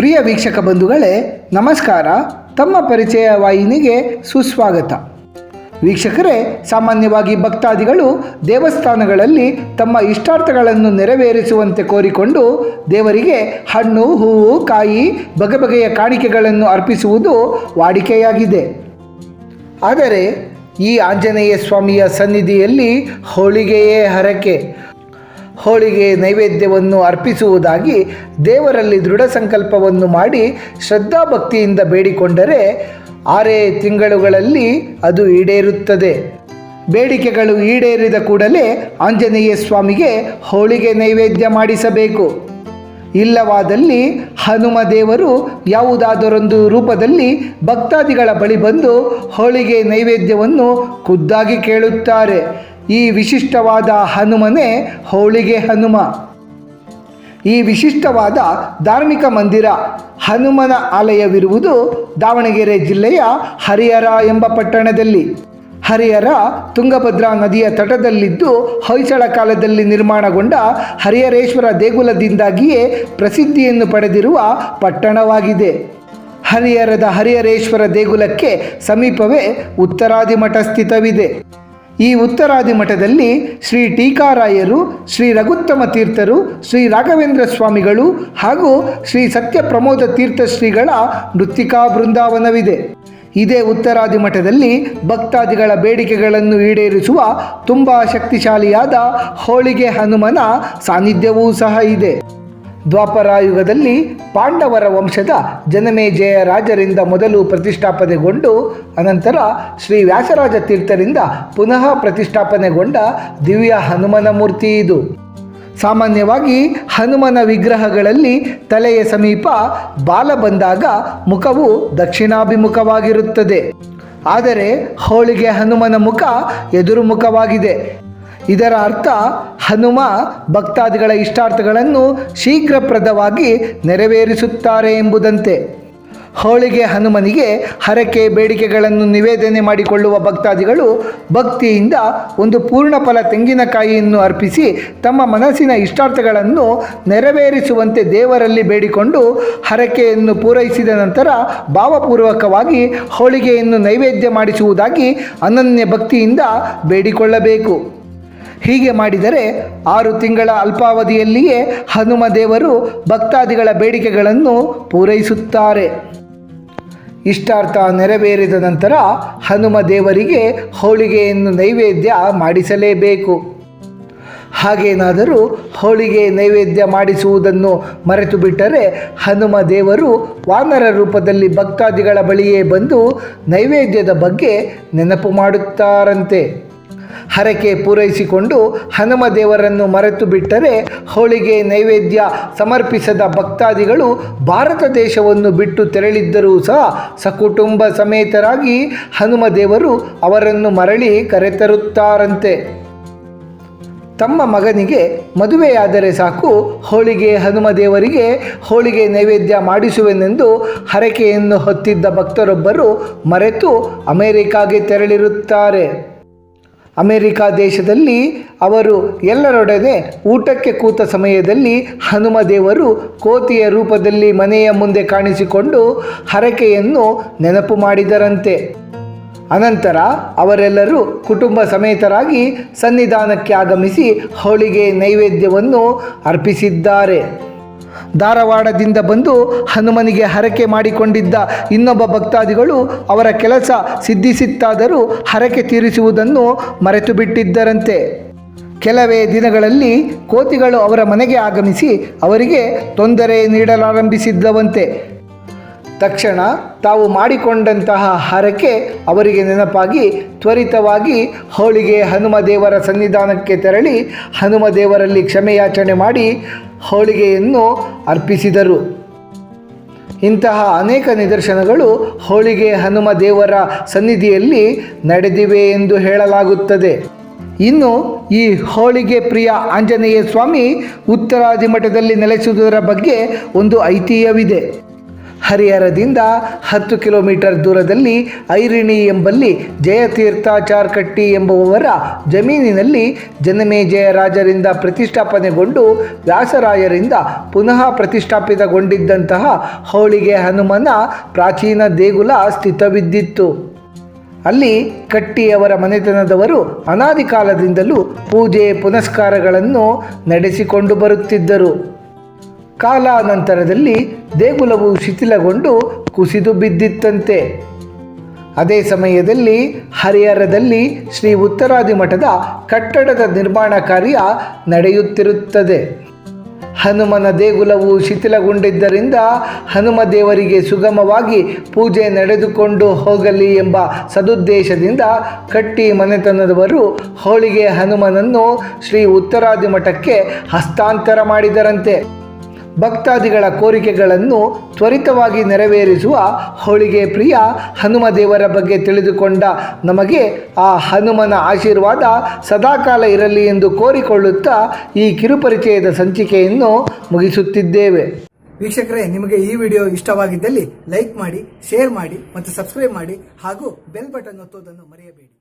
ಪ್ರಿಯ ವೀಕ್ಷಕ ಬಂಧುಗಳೇ, ನಮಸ್ಕಾರ. ತಮ್ಮ ಪರಿಚಯ ವಾಹಿನಿಗೆ ಸುಸ್ವಾಗತ. ವೀಕ್ಷಕರೇ, ಸಾಮಾನ್ಯವಾಗಿ ಭಕ್ತಾದಿಗಳು ದೇವಸ್ಥಾನಗಳಲ್ಲಿ ತಮ್ಮ ಇಷ್ಟಾರ್ಥಗಳನ್ನು ನೆರವೇರಿಸುವಂತೆ ಕೋರಿಕೊಂಡು ದೇವರಿಗೆ ಹಣ್ಣು, ಹೂವು, ಕಾಯಿ ಬಗೆ ಬಗೆಯ ಕಾಣಿಕೆಗಳನ್ನು ಅರ್ಪಿಸುವುದು ವಾಡಿಕೆಯಾಗಿದೆ. ಆದರೆ ಈ ಆಂಜನೇಯ ಸ್ವಾಮಿಯ ಸನ್ನಿಧಿಯಲ್ಲಿ ಹೋಳಿಗೆಯೇ ಹರಕೆ. ಹೋಳಿಗೆ ನೈವೇದ್ಯವನ್ನು ಅರ್ಪಿಸುವುದಾಗಿ ದೇವರಲ್ಲಿ ದೃಢ ಸಂಕಲ್ಪವನ್ನು ಮಾಡಿ ಶ್ರದ್ಧಾಭಕ್ತಿಯಿಂದ ಬೇಡಿಕೊಂಡರೆ ಆರೇ ತಿಂಗಳುಗಳಲ್ಲಿ ಅದು ಈಡೇರುತ್ತದೆ. ಬೇಡಿಕೆಗಳು ಈಡೇರಿದ ಕೂಡಲೇ ಆಂಜನೇಯ ಸ್ವಾಮಿಗೆ ಹೋಳಿಗೆ ನೈವೇದ್ಯ ಮಾಡಿಸಬೇಕು. ಇಲ್ಲವಾದಲ್ಲಿ ಹನುಮ ದೇವರು ಯಾವುದಾದರೊಂದು ರೂಪದಲ್ಲಿ ಭಕ್ತಾದಿಗಳ ಬಳಿ ಬಂದು ಹೋಳಿಗೆ ನೈವೇದ್ಯವನ್ನು ಖುದ್ದಾಗಿ ಕೇಳುತ್ತಾರೆ. ಈ ವಿಶಿಷ್ಟವಾದ ಹನುಮನೇ ಹೋಳಿಗೆ ಹನುಮ. ಈ ವಿಶಿಷ್ಟವಾದ ಧಾರ್ಮಿಕ ಮಂದಿರ ಹನುಮನ ಆಲಯವಿರುವುದು ದಾವಣಗೆರೆ ಜಿಲ್ಲೆಯ ಹರಿಹರ ಎಂಬ ಪಟ್ಟಣದಲ್ಲಿ. ಹರಿಹರ ತುಂಗಭದ್ರಾ ನದಿಯ ತಟದಲ್ಲಿದ್ದು ಹೊಯ್ಸಳ ಕಾಲದಲ್ಲಿ ನಿರ್ಮಾಣಗೊಂಡ ಹರಿಹರೇಶ್ವರ ದೇಗುಲದಿಂದಾಗಿಯೇ ಪ್ರಸಿದ್ಧಿಯನ್ನು ಪಡೆದಿರುವ ಪಟ್ಟಣವಾಗಿದೆ. ಹರಿಹರದ ಹರಿಹರೇಶ್ವರ ದೇಗುಲಕ್ಕೆ ಸಮೀಪವೇ ಉತ್ತರಾದಿ ಮಠ ಸ್ಥಿತವಿದೆ. ಈ ಉತ್ತರಾದಿ ಮಠದಲ್ಲಿ ಶ್ರೀ ಟೀಕಾರಾಯರು, ಶ್ರೀ ರಘುತ್ತಮ ತೀರ್ಥರು, ಶ್ರೀ ರಾಘವೇಂದ್ರ ಸ್ವಾಮಿಗಳು ಹಾಗೂ ಶ್ರೀ ಸತ್ಯ ಪ್ರಮೋದ ತೀರ್ಥ ಶ್ರೀಗಳ ಮೃತ್ತಿಕಾ ಬೃಂದಾವನವಿದೆ. ಇದೇ ಉತ್ತರಾದಿ ಮಠದಲ್ಲಿ ಭಕ್ತಾದಿಗಳ ಬೇಡಿಕೆಗಳನ್ನು ಈಡೇರಿಸುವ ತುಂಬ ಶಕ್ತಿಶಾಲಿಯಾದ ಹೋಳಿಗೆ ಹನುಮನ ಸಾನ್ನಿಧ್ಯವೂ ಸಹ ಇದೆ. ದ್ವಾಪರಾಯುಗದಲ್ಲಿ ಪಾಂಡವರ ವಂಶದ ಜನಮೇಜಯ ರಾಜರಿಂದ ಮೊದಲು ಪ್ರತಿಷ್ಠಾಪನೆಗೊಂಡು ಅನಂತರ ಶ್ರೀ ವ್ಯಾಸರಾಜ ತೀರ್ಥರಿಂದ ಪುನಃ ಪ್ರತಿಷ್ಠಾಪನೆಗೊಂಡ ದಿವ್ಯ ಹನುಮನ ಮೂರ್ತಿ ಇದು. ಸಾಮಾನ್ಯವಾಗಿ ಹನುಮನ ವಿಗ್ರಹಗಳಲ್ಲಿ ತಲೆಯ ಸಮೀಪ ಬಾಲ ಬಂದಾಗ ಮುಖವು ದಕ್ಷಿಣಾಭಿಮುಖವಾಗಿರುತ್ತದೆ. ಆದರೆ ಹೋಳಿಗೆ ಹನುಮನ ಮುಖ ಎದುರು ಮುಖವಾಗಿದೆ ಇದರ ಅರ್ಥ ಹನುಮ ಭಕ್ತಾದಿಗಳ ಇಷ್ಟಾರ್ಥಗಳನ್ನು ಶೀಘ್ರಪ್ರದವಾಗಿ ನೆರವೇರಿಸುತ್ತಾರೆ ಎಂಬುದಂತೆ. ಹೋಳಿಗೆ ಹನುಮನಿಗೆ ಹರಕೆ ಬೇಡಿಕೆಗಳನ್ನು ನಿವೇದನೆ ಮಾಡಿಕೊಳ್ಳುವ ಭಕ್ತಾದಿಗಳು ಭಕ್ತಿಯಿಂದ ಒಂದು ಪೂರ್ಣ ಫಲ ತೆಂಗಿನಕಾಯಿಯನ್ನು ಅರ್ಪಿಸಿ ತಮ್ಮ ಮನಸ್ಸಿನ ಇಷ್ಟಾರ್ಥಗಳನ್ನು ನೆರವೇರಿಸುವಂತೆ ದೇವರಲ್ಲಿ ಬೇಡಿಕೊಂಡು ಹರಕೆಯನ್ನು ಪೂರೈಸಿದ ನಂತರ ಭಾವಪೂರ್ವಕವಾಗಿ ಹೋಳಿಗೆಯನ್ನು ನೈವೇದ್ಯ ಮಾಡಿಸುವುದಾಗಿ ಅನನ್ಯ ಭಕ್ತಿಯಿಂದ ಬೇಡಿಕೊಳ್ಳಬೇಕು. ಹೀಗೆ ಮಾಡಿದರೆ ಆರು ತಿಂಗಳ ಅಲ್ಪಾವಧಿಯಲ್ಲಿಯೇ ಹನುಮ ದೇವರು ಭಕ್ತಾದಿಗಳ ಬೇಡಿಕೆಗಳನ್ನು ಪೂರೈಸುತ್ತಾರೆ. ಇಷ್ಟಾರ್ಥ ನೆರವೇರಿದ ನಂತರ ಹನುಮ ದೇವರಿಗೆ ಹೋಳಿಗೆಯನ್ನು ನೈವೇದ್ಯ ಮಾಡಿಸಲೇಬೇಕು. ಹಾಗೇನಾದರೂ ಹೋಳಿಗೆ ನೈವೇದ್ಯ ಮಾಡಿಸುವುದನ್ನು ಮರೆತು ಬಿಟ್ಟರೆ ಹನುಮ ದೇವರು ವಾನರ ರೂಪದಲ್ಲಿ ಭಕ್ತಾದಿಗಳ ಬಳಿಯೇ ಬಂದು ನೈವೇದ್ಯದ ಬಗ್ಗೆ ನೆನಪು ಮಾಡುತ್ತಾರಂತೆ. ಹರಕೆ ಪೂರೈಸಿಕೊಂಡು ಹನುಮ ದೇವರನ್ನು ಮರೆತು ಬಿಟ್ಟರೆ ಹೋಳಿಗೆ ನೈವೇದ್ಯ ಸಮರ್ಪಿಸದ ಭಕ್ತಾದಿಗಳು ಭಾರತ ದೇಶವನ್ನು ಬಿಟ್ಟು ತೆರಳಿದ್ದರೂ ಸಹ ಸಕುಟುಂಬ ಸಮೇತರಾಗಿ ಹನುಮ ದೇವರು ಅವರನ್ನು ಮರಳಿ ಕರೆತರುತ್ತಾರಂತೆ. ತಮ್ಮ ಮಗನಿಗೆ ಮದುವೆಯಾದರೆ ಸಾಕು, ಹೋಳಿಗೆ ಹನುಮ ದೇವರಿಗೆ ಹೋಳಿಗೆ ನೈವೇದ್ಯ ಮಾಡಿಸುವೆನೆಂದು ಹರಕೆಯನ್ನು ಹೊತ್ತಿದ್ದ ಭಕ್ತರೊಬ್ಬರು ಮರೆತು ಅಮೆರಿಕಾಗೆ ತೆರಳಿರುತ್ತಾರೆ. ಅಮೆರಿಕ ದೇಶದಲ್ಲಿ ಅವರು ಎಲ್ಲರೊಡನೆ ಊಟಕ್ಕೆ ಕೂತ ಸಮಯದಲ್ಲಿ ಹನುಮ ದೇವರು ಕೋತಿಯ ರೂಪದಲ್ಲಿ ಮನೆಯ ಮುಂದೆ ಕಾಣಿಸಿಕೊಂಡು ಹರಕೆಯನ್ನು ನೆನಪು ಮಾಡಿದರಂತೆ. ಅನಂತರ ಅವರೆಲ್ಲರೂ ಕುಟುಂಬ ಸಮೇತರಾಗಿ ಸನ್ನಿಧಾನಕ್ಕೆ ಆಗಮಿಸಿ ಹೋಳಿಗೆ ನೈವೇದ್ಯವನ್ನು ಅರ್ಪಿಸಿದ್ದಾರೆ. ಧಾರವಾಡದಿಂದ ಬಂದು ಹನುಮನಿಗೆ ಹರಕೆ ಮಾಡಿಕೊಂಡಿದ್ದ ಇನ್ನೊಬ್ಬ ಭಕ್ತಾದಿಗಳು ಅವರ ಕೆಲಸ ಸಿದ್ಧಿಸಿತ್ತಾದರೂ ಹರಕೆ ತೀರಿಸುವುದನ್ನು ಮರೆತು ಬಿಟ್ಟಿದ್ದರಂತೆ ಕೆಲವೇ ದಿನಗಳಲ್ಲಿ ಕೋತಿಗಳು ಅವರ ಮನೆಗೆ ಆಗಮಿಸಿ ಅವರಿಗೆ ತೊಂದರೆ ನೀಡಲಾರಂಭಿಸಿದ್ದವಂತೆ. ತಕ್ಷಣ ತಾವು ಮಾಡಿಕೊಂಡಂತಹ ಹರಕೆ ಅವರಿಗೆ ನೆನಪಾಗಿ ತ್ವರಿತವಾಗಿ ಹೋಳಿಗೆ ಹನುಮದೇವರ ಸನ್ನಿಧಾನಕ್ಕೆ ತೆರಳಿ ಹನುಮದೇವರಲ್ಲಿ ಕ್ಷಮೆಯಾಚನೆ ಮಾಡಿ ಹೋಳಿಗೆಯನ್ನು ಅರ್ಪಿಸಿದರು. ಇಂತಹ ಅನೇಕ ನಿದರ್ಶನಗಳು ಹೋಳಿಗೆ ಹನುಮ ದೇವರ ಸನ್ನಿಧಿಯಲ್ಲಿ ನಡೆದಿವೆ ಎಂದು ಹೇಳಲಾಗುತ್ತದೆ. ಇನ್ನು ಈ ಹೋಳಿಗೆ ಪ್ರಿಯ ಆಂಜನೇಯ ಸ್ವಾಮಿ ಉತ್ತರಾದಿ ಮಠದಲ್ಲಿ ನೆಲೆಸುವುದರ ಬಗ್ಗೆ ಒಂದು ಐತಿಹ್ಯವಿದೆ. ಹರಿಹರದಿಂದ ಹತ್ತು ಕಿಲೋಮೀಟರ್ ದೂರದಲ್ಲಿ ಐರಿಣಿ ಎಂಬಲ್ಲಿ ಜಯತೀರ್ಥ ಚಾರ್ಕಟ್ಟಿ ಎಂಬುವವರ ಜಮೀನಿನಲ್ಲಿ ಜನಮೇಜಯ ರಾಜರಿಂದ ಪ್ರತಿಷ್ಠಾಪನೆಗೊಂಡು ವ್ಯಾಸರಾಯರಿಂದ ಪುನಃ ಪ್ರತಿಷ್ಠಾಪಿತಗೊಂಡಿದ್ದಂತಹ ಹೋಳಿಗೆ ಹನುಮನ ಪ್ರಾಚೀನ ದೇಗುಲ ಸ್ಥಿತವಿದ್ದಿತ್ತು. ಅಲ್ಲಿ ಕಟ್ಟಿಯವರ ಮನೆತನದವರು ಅನಾದಿ ಕಾಲದಿಂದಲೂ ಪೂಜೆ ಪುನಸ್ಕಾರಗಳನ್ನು ನಡೆಸಿಕೊಂಡು ಬರುತ್ತಿದ್ದರು. ಕಾಲಾನಂತರದಲ್ಲಿ ದೇಗುಲವು ಶಿಥಿಲಗೊಂಡು ಕುಸಿದು ಬಿದ್ದಿತ್ತಂತೆ. ಅದೇ ಸಮಯದಲ್ಲಿ ಹರಿಹರದಲ್ಲಿ ಶ್ರೀ ಉತ್ತರಾದಿ ಮಠದ ಕಟ್ಟಡದ ನಿರ್ಮಾಣ ಕಾರ್ಯ ನಡೆಯುತ್ತಿರುತ್ತದೆ. ಹನುಮನ ದೇಗುಲವು ಶಿಥಿಲಗೊಂಡಿದ್ದರಿಂದ ಹನುಮ ದೇವರಿಗೆ ಸುಗಮವಾಗಿ ಪೂಜೆ ನಡೆದುಕೊಂಡು ಹೋಗಲಿ ಎಂಬ ಸದುದ್ದೇಶದಿಂದ ಕಟ್ಟಿ ಮನೆತನದವರು ಹೋಳಿಗೆ ಹನುಮನನ್ನು ಶ್ರೀ ಉತ್ತರಾದಿ ಮಠಕ್ಕೆ ಹಸ್ತಾಂತರ ಮಾಡಿದರಂತೆ. ಭಕ್ತಾದಿಗಳ ಕೋರಿಕೆಗಳನ್ನು ತ್ವರಿತವಾಗಿ ನೆರವೇರಿಸುವ ಹೋಳಿಗೆ ಪ್ರಿಯ ಹನುಮ ದೇವರ ಬಗ್ಗೆ ತಿಳಿದುಕೊಂಡ ನಮಗೆ ಆ ಹನುಮನ ಆಶೀರ್ವಾದ ಸದಾಕಾಲ ಇರಲಿ ಎಂದು ಕೋರಿಕೊಳ್ಳುತ್ತಾ ಈ ಕಿರುಪರಿಚಯದ ಸಂಚಿಕೆಯನ್ನು ಮುಗಿಸುತ್ತಿದ್ದೇವೆ. ವೀಕ್ಷಕರೇ, ನಿಮಗೆ ಈ ವಿಡಿಯೋ ಇಷ್ಟವಾಗಿದ್ದಲ್ಲಿ ಲೈಕ್ ಮಾಡಿ, ಶೇರ್ ಮಾಡಿ ಮತ್ತು ಸಬ್ಸ್ಕ್ರೈಬ್ ಮಾಡಿ ಹಾಗೂ ಬೆಲ್ ಬಟನ್ ಒತ್ತುವುದನ್ನು ಮರೆಯಬೇಡಿ.